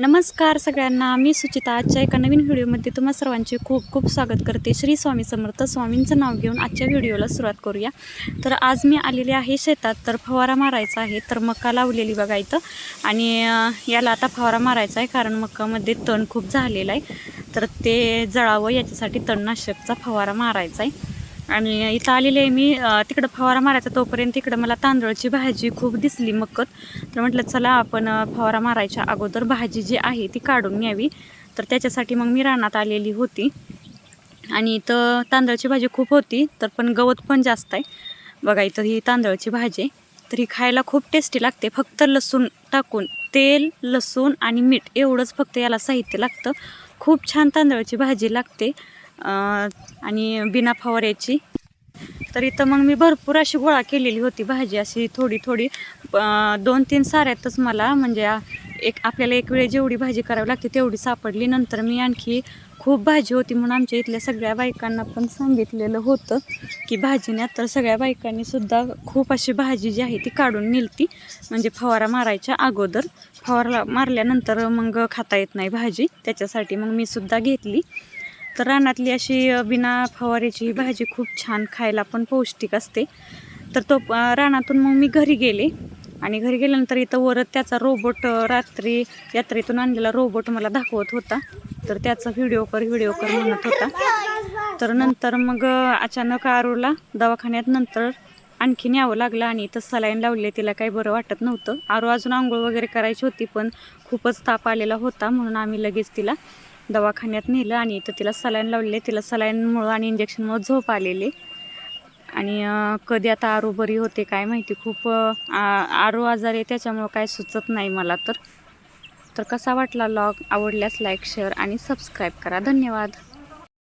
नमस्कार सगळ्यांना मी सुचिता. आजच्या एका नवीन व्हिडिओमध्ये तुम्हा सर्वांचे खूप खूप स्वागत करते. श्री स्वामी समर्थ स्वामींचं नाव घेऊन आजच्या व्हिडिओला सुरुवात करूया. तर आज मी आलेले आहे शेतात तर फवारा मारायचा आहे. तर मका लावलेली बघा इथं. आणि याला आता फवारा मारायचा आहे कारण मकामध्ये तण खूप झालेलं आहे. तर ते जळावं याच्यासाठी तणनाशकचा फवारा मारायचा आहे. आणि इथं आलेले आहे मी. तिकडं फवारा मारायचा तोपर्यंत तिकडं मला तांदळाची भाजी खूप दिसली मक्कत. तर म्हटलं चला आपण फवारा मारायच्या अगोदर भाजी जी आहे ती काढून न्यावी. तर त्याच्यासाठी मग मी रानात आलेली होती. आणि इथं तांदळाची भाजी खूप होती तर पण गवत पण जास्त आहे. बघा इथं ही तांदळाची भाजी आहे. तर ही खायला खूप टेस्टी लागते. फक्त लसूण टाकून तेल लसूण आणि मीठ एवढंच फक्त याला साहित्य लागतं. खूप छान तांदळाची भाजी लागते. आणि बिना फवाऱ्याची. तर इथं मग मी भरपूर अशी गोळा केलेली होती भाजी अशी थोडी थोडी. दोन तीन साऱ्यातच मला म्हणजे एक आपल्याला एक वेळ जेवढी भाजी करावी लागते तेवढी सापडली. नंतर मी आणखी खूप भाजी होती म्हणून आमच्या इथल्या सगळ्या बायकांना पण सांगितलेलं होतं की भाजी तर सगळ्या बायकांनी सुद्धा खूप अशी भाजी जी आहे ती काढून नेलती. म्हणजे फवारा मारायच्या अगोदर. फवारा मारल्यानंतर मग खाता येत नाही भाजी. त्याच्यासाठी मग मी सुद्धा घेतली. तर रानातली अशी बिना फवारीची ही भाजी खूप छान खायला पण पौष्टिक असते. तर तो रानातून मग मी घरी गेले आणि घरी गेल्यानंतर इथं वरत त्याचा रोबोट रात्री यात्रेतून आणलेला रोबोट मला दाखवत होता. तर त्याचा व्हिडिओ कर व्हिडिओ कर म्हणत होता. तर नंतर मग अचानक आरूला दवाखान्यात नंतर आणखीन यावं लागलं आणि इथं सलाईन लावले. तिला काही बरं वाटत नव्हतं. आरू अजून आंघोळ वगैरे करायची होती पण खूपच ताप आलेला होता म्हणून आम्ही लगेच तिला दवाखान्यात नेलं आणि इथं तिला सलाईन लावलेले. तिला सलाईनमुळं आणि इंजेक्शनमुळं झोप आलेले. आणि कधी आता आरो बरी होते काय माहिती. खूप आरो आ- आजार आहे त्याच्यामुळं काय सुचत नाही मला तर. तर कसा वाटला लॉग? आवडल्यास लाईक शेअर आणि सबस्क्राईब करा. धन्यवाद.